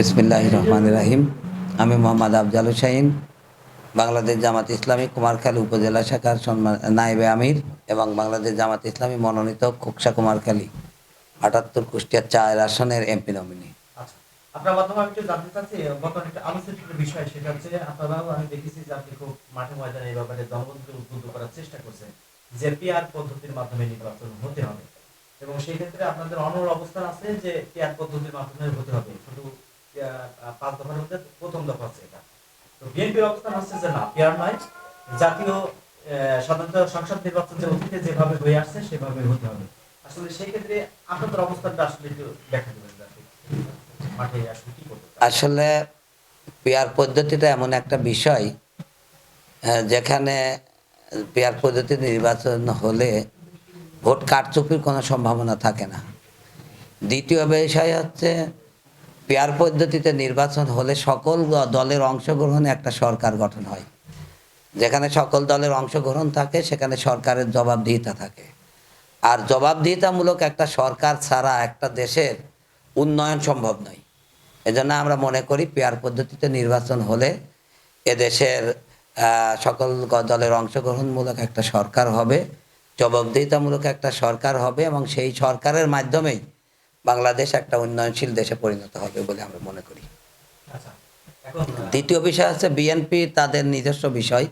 বিসমিল্লাহ রহমান রাহিম আমি মোহাম্মদ আফজাল হুসাইন, বাংলাদেশ জামাত ইসলামী কুমারখালী উপজেলা শাখার সম্মান নায়েবে আমির এবং বাংলাদেশ জামাত ইসলামী মনোনীত খোকসা কুমারখালী, আটাত্তর কুষ্টিয়া চার আসনের এমপি নমিনি। আচ্ছা আপনার মাধ্যমে আমি পাঁচ দফার মধ্যে প্রথম দফা আছে এটা। তো বিএনপির অবস্থান হচ্ছে যে না জাতীয় সংসদ নির্বাচন যে অতীতে যেভাবে হয়ে আসছে, সেভাবে হতে হবে। আসলে সেই ক্ষেত্রে আপনাদের অবস্থানটা আসলে একটু ব্যাখ্যা দেবেন মাঠে আসলে কি করতে আসলে পেয়ার পদ্ধতিটা এমন একটা বিষয় যেখানে পেয়ার পদ্ধতি নির্বাচন হলে ভোট কারচুপির কোনো সম্ভাবনা থাকে না। দ্বিতীয় বিষয় হচ্ছে পেয়ার পদ্ধতিতে নির্বাচন হলে সকল দলের অংশগ্রহণে একটা সরকার গঠন হয়। যেখানে সকল দলের অংশগ্রহণ থাকে, সেখানে সরকারের জবাবদিহিতা থাকে। আর জবাবদিহিতামূলক একটা সরকার ছাড়া একটা দেশের উন্নয়ন সম্ভব নয়। এজন্য আমরা মনে করি পেয়ার পদ্ধতিতে নির্বাচন হলে এদেশের সকল দলের অংশগ্রহণমূলক একটা সরকার হবে, জবাবদিহিতামূলক একটা সরকার হবে এবং সেই সরকারের মাধ্যমেই বাংলাদেশ একটা উন্নয়নশীল দেশে পরিণত হবে বলে আমরা মনে করি। আচ্ছা দ্বিতীয় বিষয় হচ্ছে বিএনপি তাদের নিজস্ব বিষয়।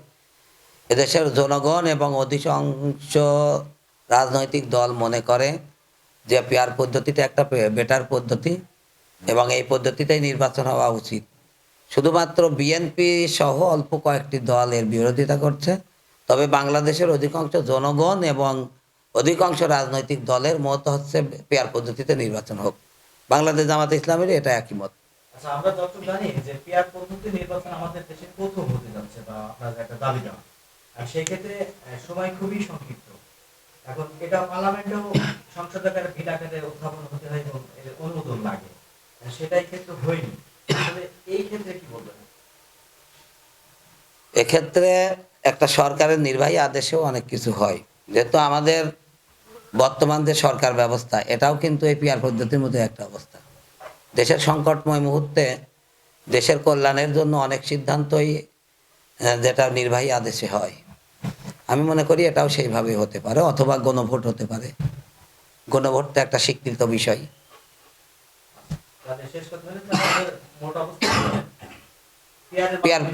এদেশের জনগণ এবং অধিকাংশ রাজনৈতিক দল মনে করে যে পেয়ার পদ্ধতিটা একটা বেটার পদ্ধতি এবং এই পদ্ধতিতেই নির্বাচন হওয়া উচিত। শুধুমাত্র বিএনপি সহ অল্প কয়েকটি দল এর বিরোধিতা করছে তবে বাংলাদেশের অধিকাংশ জনগণ এবং অধিকাংশ রাজনৈতিক দলের মত হচ্ছে পেয়ার পদ্ধতিতে নির্বাচন হোক। বাংলাদেশ জামাত ইসলামের এটা একই মত। আমরা যতটুকু জানি যে পিআর পদ্ধতি নির্বাচন আমাদের দেশে প্রথম হতে যাচ্ছে বা আপনার একটা দাবি দেওয়া আর সেই ক্ষেত্রে সময় খুবই সংক্ষিপ্ত। এখন এটা পার্লামেন্টেও সংসদ আকারে বিল আকারে উত্থাপন হতে হয় এবং অনুমোদন লাগে। সেটাই ক্ষেত্রে হয়নি। আসলে এই ক্ষেত্রে কি বলবেন? এক্ষেত্রে একটা সরকারের নির্বাহী আদেশেও অনেক কিছু হয়। যেহেতু আমাদের বর্তমান যে সরকার ব্যবস্থা এটাও কিন্তু এই পিয়ার পদ্ধতির মধ্যে একটা অবস্থা। দেশের সংকটময় মুহূর্তে দেশের কল্যাণের জন্য অনেক সিদ্ধান্তই যেটা নির্বাহী আদেশে হয়। আমি মনে করি এটাও সেইভাবে হতে পারে অথবা গণভোট হতে পারে। গণভোটটা একটা স্বীকৃত বিষয়।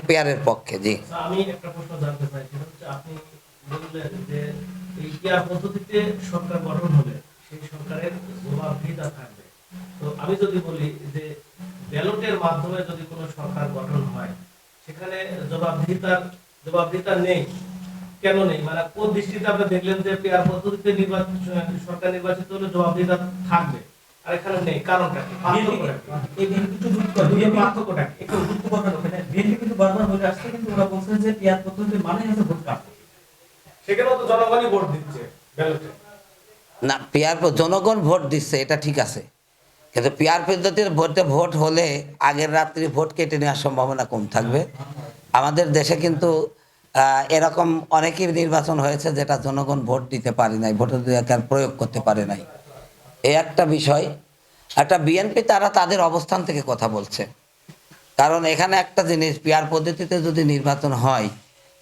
পেয়ারের পক্ষে জি। আমি একটা প্রশ্ন জানতে চাই আপনি বললেন যে এই ক্রিয়া পদ্ধতিতে সরকার গঠন হলে সেই সরকারের জবাবদিহিতা থাকবে। তো আমি যদি বলি যে ব্যালটের মাধ্যমে যদি কোনো সরকার গঠন হয় সেখানে জবাবদিহিতার জবাবদিহিতা নেই। কেন নেই? মানে কোন দৃষ্টিতে আপনি দেখলেন যে পেয়ার পদ্ধতিতে নির্বাচন সরকার নির্বাচিত হলে জবাবদিহিতা থাকবে? আর এখানে নেই। কারণটা পার্থক্যটা একটু যুক্ত বিএনপি কিন্তু বারবার বলে আসছে কিন্তু ওরা বলছে যে পিয়ার পদ্ধতি মানে হচ্ছে ভোট কাটতে না পিয়ার জনগণ ভোট দিচ্ছে, এটা ঠিক আছে। কিন্তু পিয়ার পদ্ধতির ভোটে ভোট হলে আগের রাত্রি ভোট কেটে নেওয়ার সম্ভাবনা কম থাকবে। আমাদের দেশে কিন্তু এরকম অনেকই নির্বাচন হয়েছে যেটা জনগণ ভোট দিতে পারে নাই ভোটাধিকার প্রয়োগ করতে পারে নাই। এই একটা বিষয়। একটা বিএনপি, তারা তাদের অবস্থান থেকে কথা বলছে। কারণ এখানে একটা জিনিস পিয়ার পদ্ধতিতে যদি নির্বাচন হয়,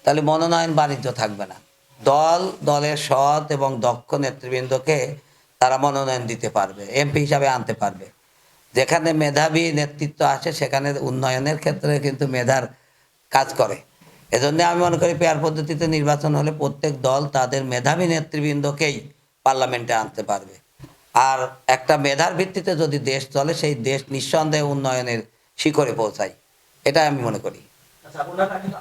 তাহলে মনোনয়ন বাণিজ্য থাকবে না। দল, দলের সৎ এবং দক্ষ নেতৃবৃন্দকে তারা মনোনয়ন দিতে পারবে, এমপি হিসাবে আনতে পারবে। যেখানে মেধাবী নেতৃত্ব আসে, সেখানে উন্নয়নের ক্ষেত্রে কিন্তু মেধার কাজ করে। এজন্য আমি মনে করি পেয়ার পদ্ধতিতে নির্বাচন হলে প্রত্যেক দল তাদের মেধাবী নেতৃবৃন্দকেই পার্লামেন্টে আনতে পারবে। আর একটা মেধার ভিত্তিতে যদি দেশ চলে, সেই দেশ নিঃসন্দেহে উন্নয়নের শিখরে পৌঁছায়। এটা আমি মনে করি। আচ্ছা ওনারা কিন্তু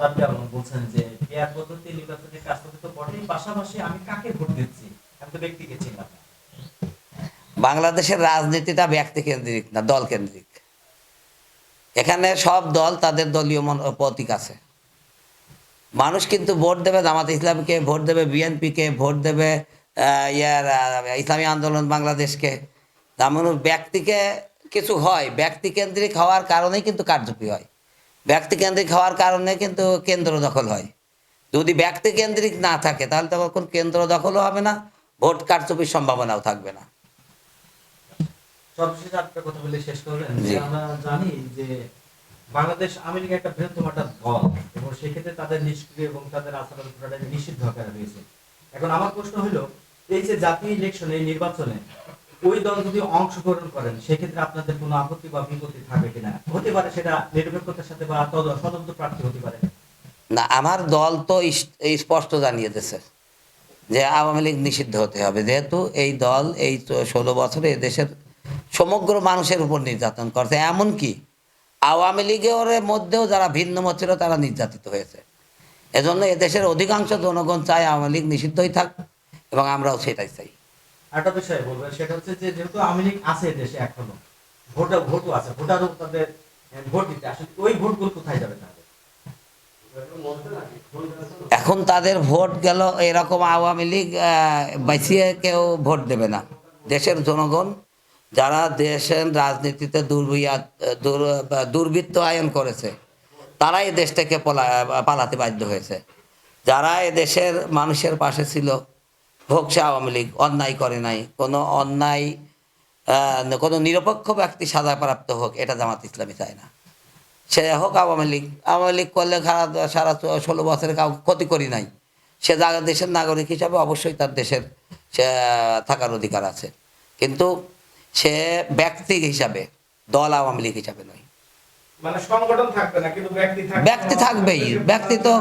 কথা বলছেন যে পদ্ধতি কাজ করতে তো বটেই। পাশাপাশি আমি কাকে ভোট দিচ্ছি? আমি তো ব্যক্তিকে বাংলাদেশের রাজনীতিটা ব্যক্তি কেন্দ্রিক না দল কেন্দ্রিক এখানে সব দল তাদের দলীয় মন- প্রতীক আছে। মানুষ কিন্তু ভোট দেবে জামাত ইসলামকে, ভোট দেবে বিএনপিকে, ভোট দেবে ইয়ার ইসলামী আন্দোলন বাংলাদেশকে। তেমন ব্যক্তিকে কিছু হয় ব্যক্তি কেন্দ্রিক হওয়ার কারণেই কিন্তু কারচুপি হয়। ব্যক্তি কেন্দ্রিক হওয়ার কারণে কিন্তু কেন্দ্র দখল হয়। যদি ব্যক্তি কেন্দ্রিক না থাকে তাহলে তখন কেন্দ্র দখলও হবে না ভোট কারচুপির সম্ভাবনাও থাকবে না। সর্বশেষ একটা কথা বলে শেষ করবেন? আমরা জানি যে বাংলাদেশ আমেরিকা একটা বৃহত্তম একটা দল এবং সেক্ষেত্রে তাদের নিষ্ক্রিয় এবং তাদের আচরণ নিষিদ্ধ আকারে রয়েছে। এখন আমার প্রশ্ন হলো এই যে জাতীয় ইলেকশনে এই নির্বাচনে ওই দল যদি অংশগ্রহণ করেন সেক্ষেত্রে আপনাদের কোনো আপত্তি বা বিপত্তি থাকবে কিনা? হতে পারে সেটা নিরপেক্ষতার সাথে বা তদ- স্বতন্ত্র প্রার্থী হতে পারে। না, আমার দল তো স্পষ্ট জানিয়ে দিয়েছে যে আওয়ামী লীগ নিষিদ্ধ হতে হবে। যেহেতু এই দল এই ষোলো বছরে দেশের সমগ্র মানুষের উপর নির্যাতন করছে। এমনকি আওয়ামী লীগের মধ্যেও যারা ভিন্ন মত ছিল, তারা নির্যাতিত হয়েছে। এজন্য এদেশের অধিকাংশ জনগণ চায় আওয়ামী লীগ নিষিদ্ধই থাক এবং আমরাও সেটাই চাই। একটা বিষয় বলবেন, সেটা হচ্ছে যে যেহেতু আওয়ামী লীগ আছে দেশে এখনও, ভোটা ভোটও আছে, ভোটারও তাদের ভোট দিতে আসলে ওই ভোটগুলো কোথায় যাবে তাদের এখন তাদের ভোট গেল এরকম আওয়ামী লীগ বাঁচিয়ে কেউ ভোট দেবে না। দেশের জনগণ, যারা দেশের রাজনীতিতে দুর্বিয়া দুর্বৃত্ত আয়ন করেছে, তারাই দেশ থেকে পলা- পালাতে বাধ্য হয়েছে। যারা এ দেশের মানুষের পাশে ছিল হোক সে আওয়ামী লীগ, অন্যায় করে নাই। কোনো অন্যায় কোনো নিরপেক্ষ ব্যক্তি সাজাপ্রাপ্ত হোক, এটা জামাত ইসলামী চায় না। সে হোক আওয়ামী লীগ। আওয়ামী লীগ করলে সারা সারা ষোলো বছরে কাউকে ক্ষতি করি নাই। সে জায়গা দেশের নাগরিক হিসাবে অবশ্যই তার দেশের সে থাকার অধিকার আছে। কিন্তু সে ব্যক্তি হিসাবে দল আওয়ামী লীগ হিসাবে নয়। মানে সংগঠন থাকবে না কিন্তু ব্যক্তি থাকবেই। ব্যক্তি তো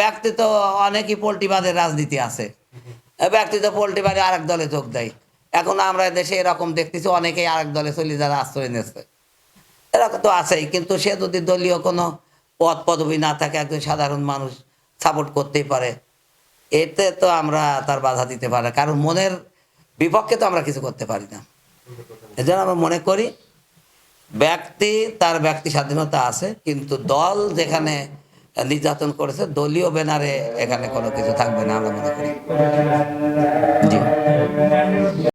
ব্যক্তি তো অনেকই পোল্ট্রিবাদের রাজনীতি আছে। ব্যক্তি তো পোল্ট্রিবাদে আরেক দলে যোগ দেয়। এখন আমরা দেশে এরকম দেখতেছি অনেকেই আরেক দলে চলে যারা আশ্রয় নিয়েছে। এরকম তো আছেই, কিন্তু সে যদি দলীয় কোনো পদ পদবি না থাকে, একজন সাধারণ মানুষ সাপোর্ট করতেই পারে। এতে তো আমরা তার বাধা দিতে পারে কারণ মনের বিপক্ষে তো আমরা কিছু করতে পারি না। এজন্য আমরা মনে করি, ব্যক্তি, তার ব্যক্তি স্বাধীনতা আছে, কিন্তু দল যেখানে নির্যাতন করেছে, দলীয় ব্যানারে এখানে কোনো কিছু থাকবে না আমরা মনে করি।